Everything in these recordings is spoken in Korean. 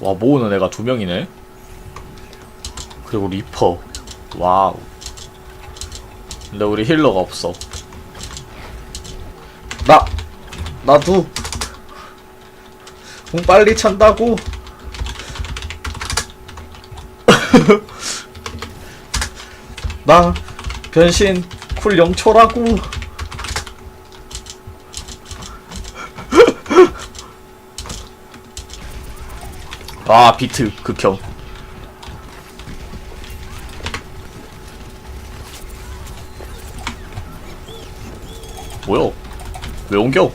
와 모으는 애가 두 명이네 그리고 리퍼 와우 근데 우리 힐러가 없어 나! 나도! 공 빨리 찬다고! 나 변신 쿨 0초라고 아 비트 극혐. 뭐야? 왜 옮겨?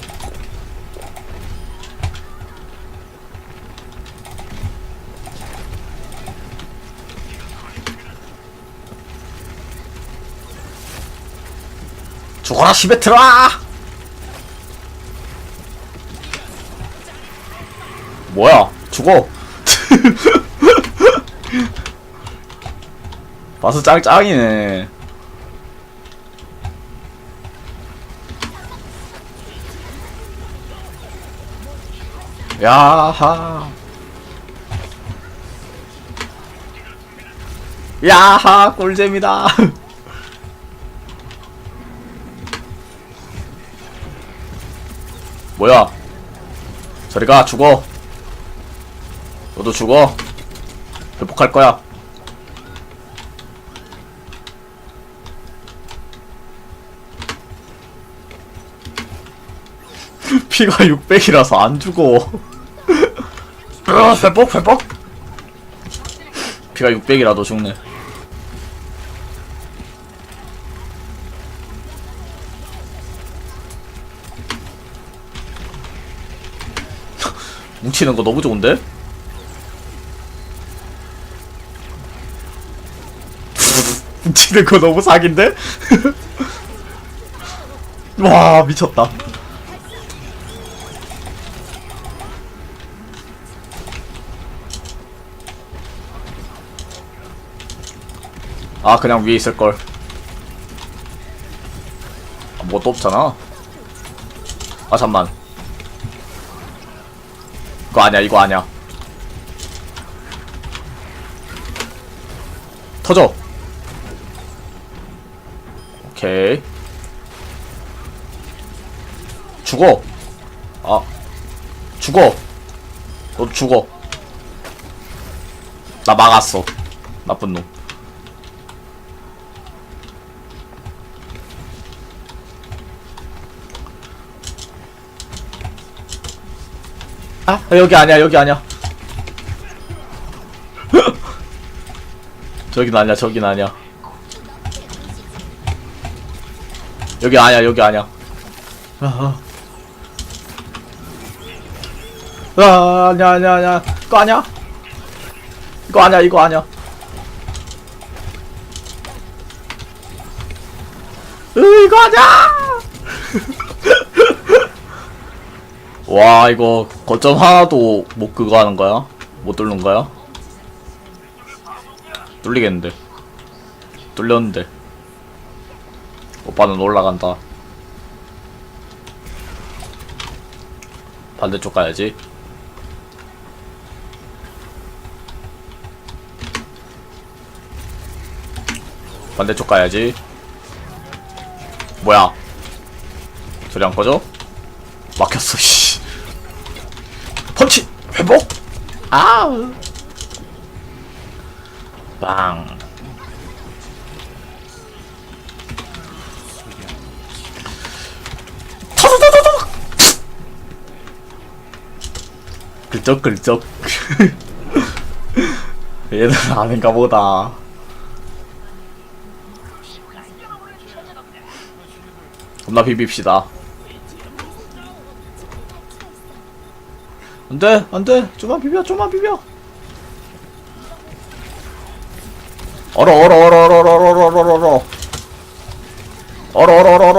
죽어라 시베트라! 뭐야? 죽어! 바스 짱짱이네. 야하. 야하, 꿀잼이다. 뭐야? 저리가 죽어. 너도 죽어. 회복할 거야. 피가 600이라서 안 죽어. 으아, 회복, 회복. 피가 600이라도 죽네. 뭉치는 거 너무 좋은데? 지들 거 너무 사기인데? 와 미쳤다. 아 그냥 위에 있을걸. 아, 뭐도 없잖아. 아 잠만. 이거 아니야 이거 아니야. 터져. 오케이. 죽어. 아 죽어. 너 죽어. 나 막았어. 나쁜 놈. 아, 여기 아니야, 여기 아니야. 저긴 아니야, 저긴 아니야. 여기 아니야 여기 아니야. 아아. 아, 아니야 아니야 아니야. 이거 아니야? 이거 아니야 이거 아니야. 으 이거 아니야! 와 이거 거점 하나도 못 그거 하는 거야? 못 뚫는 거야? 뚫리겠는데. 뚫렸는데. 오빠는 올라간다. 반대쪽 가야지. 반대쪽 가야지. 뭐야? 소리 안 꺼져? 막혔어, 씨. 펀치! 회복! 아우! 빵. 글쩍글쩍. 얘들 아는가 보다. 겁나 비빕시다. 안돼 안돼. 좀만 비벼 좀만 비벼. 얼어 얼어 얼어 얼어 얼어 얼어 얼어. 얼어 얼어 얼어 얼어.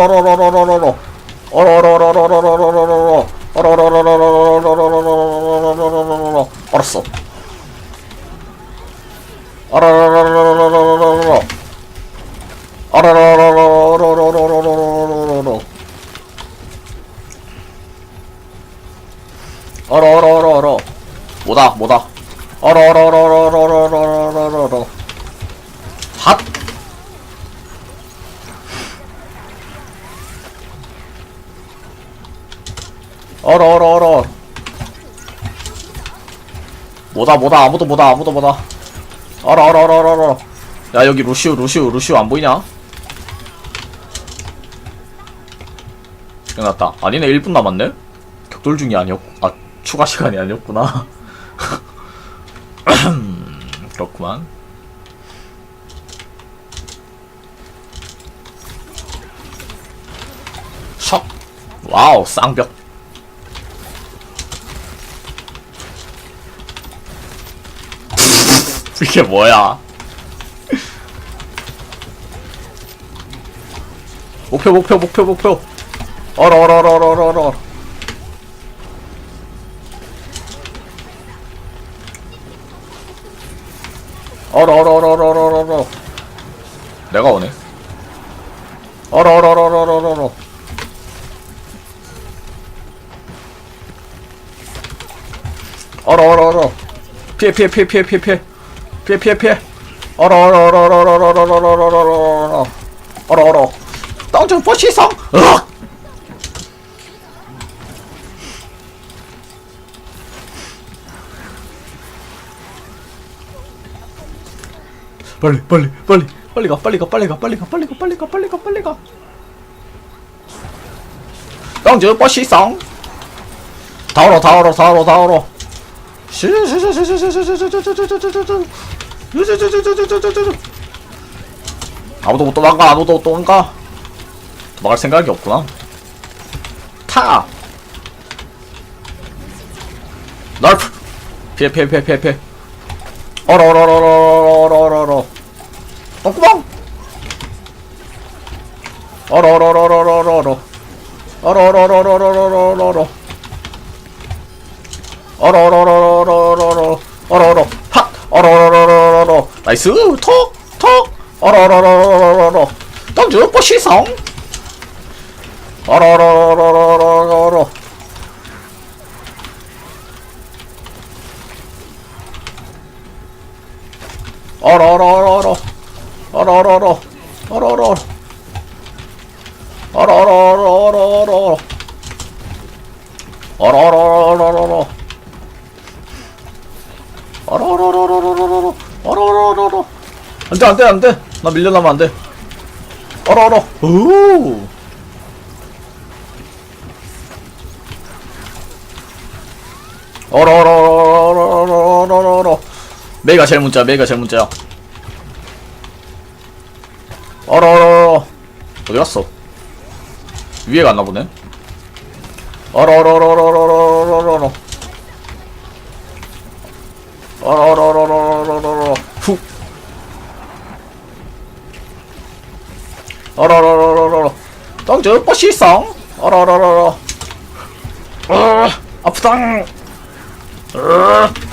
어로로로로로로로로로로로로 어로로로로 뭐다 뭐다 어로로로로로로로로로로 핫 어로로로 뭐다 뭐다 아무도 뭐다 아무도 뭐다 어로로로로로 야 여기 루시우 루시우 루시우 안 보이냐? 끝났다. 아니네 1분 남았네? 격돌 중이 아니었 아 추가 시간이 아니었구나. 그렇구만. 석. 와우 쌍벽. 이게 뭐야? 목표 목표 목표 목표 어러어러어러어러 어러어러어러어러어러 내가 오네 어러어러어러어러어러 어러어러어러 피해 피해 피해 피해 피해 피해 피해 피해 피해 어러어러어러어러어러어러어러어러 어러어러 땅중 버시성 으악 빨리 빨리 빨리 빨리 가 빨리 가 빨리 가 빨리 가 빨리 가 빨리 가 빨리 가 빨리 가 땅중 버시성 다 얼어 다 얼어 다 얼어 다 얼어 아무도 못 도망가 아무도 못 도망가 도망갈 생각이 없구나 타 널프 피해 피해 피해 피해 피해 얼어 얼어 얼어 얼어 얼어 얼어 얼어 얼어 얼어 얼어 얼어 어러어러러러러러러러 어러어러 핫 어러어러러러러 나이스. 톡 톡! 어러어러러러러러. 던져 뽀시성. 어러어러러러러러 어러어러러러 어러어러러 어러어러 어러어러러러러 어러어러러러러 어러어러러러러러러 어러어러러러 안돼 안돼 안돼 나 밀려나면 안돼 어러어러 오 어러어러러러러러러 메가 제일 문자 메가 제일 문자야 어러어러 어디 갔어. 위에 갔나 보네. 어러어러러러러러러러 어러러러러러러러 후. 어러러러러러 땅저 버시성 어러러러러 어 아프당. 어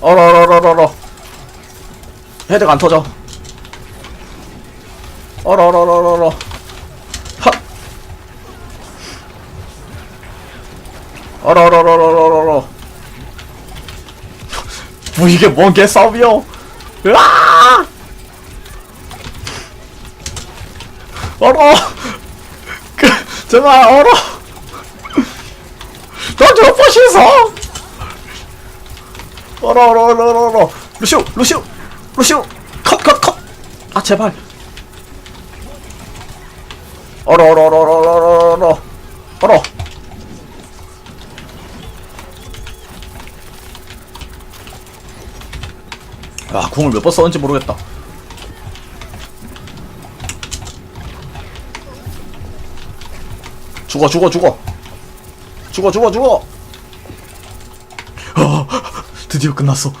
어러러러러러 헤드가 안 터져. 어러러러러러 핫 어러러러러러러 뭐 이게 뭔 개싸움이여 으아! 얼어! 그 제발 얼어! 너저 버시서! 얼 어 얼어 얼어 루시우 루시우 루시우 컷컷컷 아 제발. 얼어 얼어 아 궁을 몇 번 썼는지 모르겠다. 죽어 죽어 죽어. 죽어 죽어 죽어 力なそう。